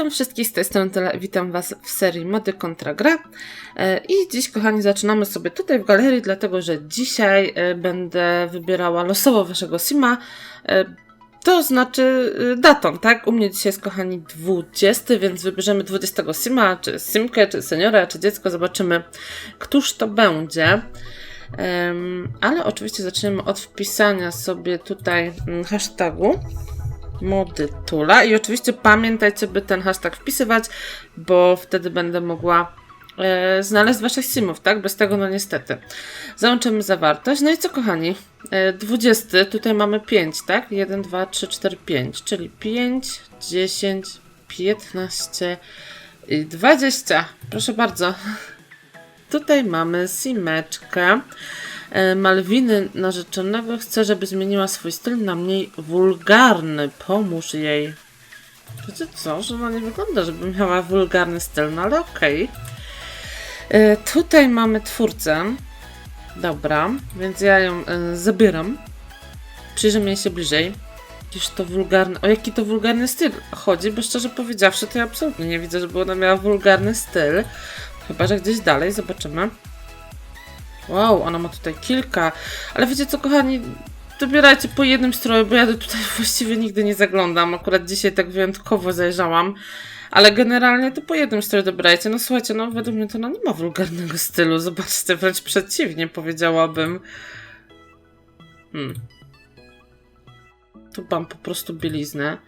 Witam wszystkich z tej strony witam Was w serii Mody kontra gra. E, I dziś, kochani, zaczynamy sobie tutaj w galerii, dlatego że dzisiaj e, będę wybierała losowo Waszego Sima. E, To znaczy datą, tak? U mnie dzisiaj jest, kochani, 20, więc wybierzemy 20 Sima, czy Simkę, czy seniora, czy dziecko. Zobaczymy, któż to będzie. Ale oczywiście zaczniemy od wpisania sobie tutaj mm, hashtagu mody Tula i oczywiście pamiętajcie, by ten hashtag wpisywać, bo wtedy będę mogła e, znaleźć waszych simów, tak? Bez tego no niestety. Załączymy zawartość. No i co kochani? E, 20, tutaj mamy 5, tak? 1, 2, 3, 4, 5, czyli 5, 10, 15 i 20. Proszę bardzo. Tutaj mamy simeczkę. E, Malwiny narzeczonego chce, żeby zmieniła swój styl na mniej wulgarny. Pomóż jej. Wiecie co, że ona nie wygląda, żeby miała wulgarny styl, no ale okej. E, Tutaj mamy twórcę. Dobra, więc ja ją e, zabieram. Przyjrzymy jej się bliżej. Gdzież to wulgarny... O jaki to wulgarny styl chodzi, bo szczerze powiedziawszy, to ja absolutnie nie widzę, żeby ona miała wulgarny styl. Chyba, że gdzieś dalej, zobaczymy. Wow, ona ma tutaj kilka. Ale wiecie co, kochani, dobierajcie po jednym stroju, bo ja tutaj właściwie nigdy nie zaglądam. Akurat dzisiaj tak wyjątkowo zajrzałam. Ale generalnie to po jednym stroju dobierajcie. No słuchajcie, no według mnie to ona nie ma wulgarnego stylu. Zobaczcie, wręcz przeciwnie powiedziałabym. Hmm. Tu mam po prostu bieliznę.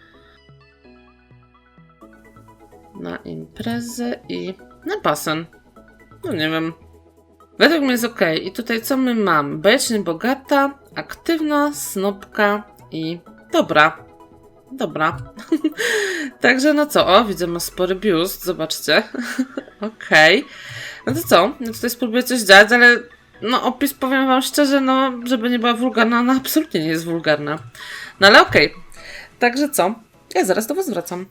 Na imprezę i na basen. No nie wiem. Według mnie jest ok. I tutaj co my mamy? Bajecznie bogata, aktywna, snopka i dobra. Dobra. Także no co? O, widzę, ma spory biust. Zobaczcie. Okej. No to co? Ja tutaj spróbuję coś działać, ale no opis powiem wam szczerze, no żeby nie była wulgarna, ona absolutnie nie jest wulgarna. No ale okej. Także co? Ja zaraz do was wracam.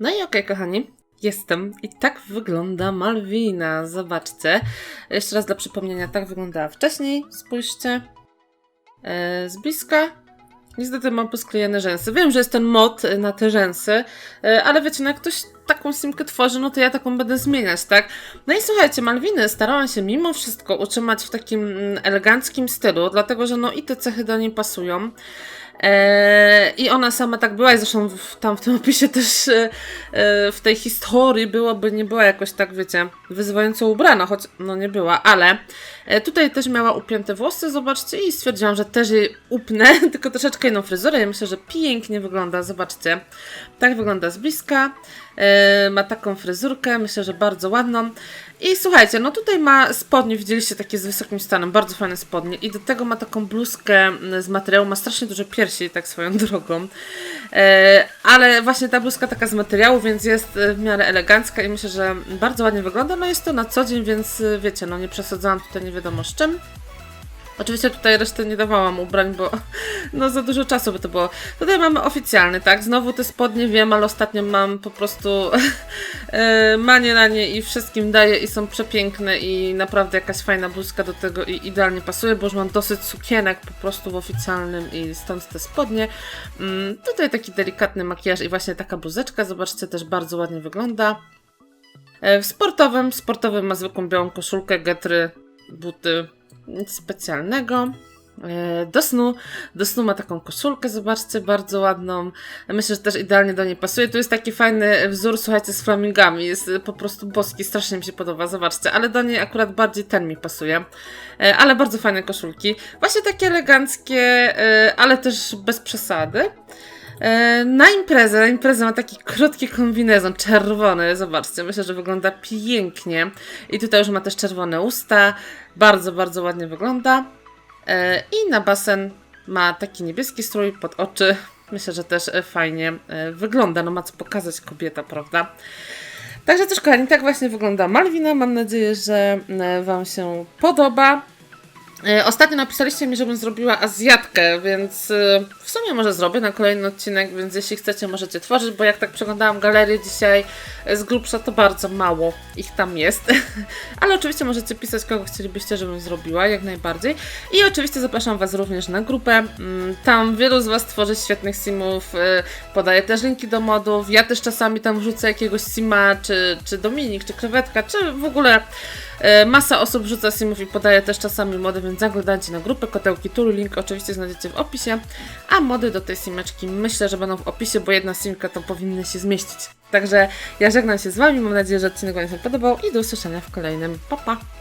No i okej, kochani, jestem. I tak wygląda Malwina. Zobaczcie. Jeszcze raz dla przypomnienia, tak wyglądała wcześniej. Spójrzcie. E, z bliska. Niestety mam posklejone rzęsy. Wiem, że jest ten mod na te rzęsy, e, ale wiecie, no jak ktoś taką simkę tworzy, no to ja taką będę zmieniać, tak? No i słuchajcie, Malwiny starałam się mimo wszystko utrzymać w takim mm, eleganckim stylu, dlatego że no i te cechy do niej pasują. Eee, I ona sama tak była, i zresztą w, tam w tym opisie też e, e, w tej historii byłoby, nie była jakoś tak, wiecie, wyzywająco ubrana, choć no nie była, ale e, tutaj też miała upięte włosy, zobaczcie, i stwierdziłam, że też jej upnę, tylko troszeczkę inną fryzurę i myślę, że pięknie wygląda, zobaczcie. Tak wygląda z bliska, e, ma taką fryzurkę, myślę, że bardzo ładną. I słuchajcie, no tutaj ma spodnie, widzieliście takie z wysokim stanem, bardzo fajne spodnie i do tego ma taką bluzkę z materiału, ma strasznie duże piersi, tak swoją drogą. E, ale właśnie ta bluzka taka z materiału, więc jest w miarę elegancka i myślę, że bardzo ładnie wygląda. No jest to na co dzień, więc e, wiecie, no nie przesadzałam tutaj nie wiadomo z czym. Oczywiście tutaj resztę nie dawałam ubrań, bo no za dużo czasu by to było. Tutaj mamy oficjalny, tak? Znowu te spodnie wiem, ale ostatnio mam po prostu e, manię na nie i wszystkim daję i są przepiękne i naprawdę jakaś fajna bluzka do tego i idealnie pasuje, bo już mam dosyć sukienek po prostu w oficjalnym i stąd te spodnie. Mm, tutaj taki delikatny makijaż i właśnie taka bluzeczka, zobaczcie, też bardzo ładnie wygląda. E, W sportowym, sportowym ma zwykłą białą koszulkę, getry, buty, nic specjalnego. E, Do snu, do snu ma taką koszulkę, zobaczcie, bardzo ładną. Myślę, że też idealnie do niej pasuje. Tu jest taki fajny wzór, słuchajcie, z flamingami. Jest po prostu boski, strasznie mi się podoba, zobaczcie. Ale do niej akurat bardziej ten mi pasuje. E, Ale bardzo fajne koszulki. Właśnie takie eleganckie, e, ale też bez przesady. E, Na imprezę, na imprezę ma taki krótki kombinezon, czerwony, zobaczcie, myślę, że wygląda pięknie. I tutaj już ma też czerwone usta, bardzo, bardzo ładnie wygląda. E, I na basen ma taki niebieski strój pod oczy, myślę, że też e, fajnie wygląda, no ma co pokazać kobieta, prawda? Także też kochani, tak właśnie wygląda Malwina, mam nadzieję, że Wam się podoba. E, Ostatnio napisaliście mi, żebym zrobiła Azjatkę, więc e, w sumie może zrobię na kolejny odcinek, więc jeśli chcecie, możecie tworzyć, bo jak tak przeglądałam galerię dzisiaj e, z grubsza, to bardzo mało ich tam jest. Ale oczywiście możecie pisać, kogo chcielibyście, żebym zrobiła, jak najbardziej. I oczywiście zapraszam Was również na grupę. Mm, Tam wielu z Was tworzy świetnych simów, podaję też linki do modów. Ja też czasami tam wrzucę jakiegoś sima, czy, czy Dominik, czy Krewetka, czy w ogóle Masa osób rzuca simów i podaje też czasami mody, więc zaglądajcie na grupę Kotełki Tulu. Link oczywiście znajdziecie w opisie. A mody do tej simeczki myślę, że będą w opisie, bo jedna simka to powinny się zmieścić. Także ja żegnam się z Wami. Mam nadzieję, że odcinek Wam się podobał i do usłyszenia w kolejnym. Pa, pa!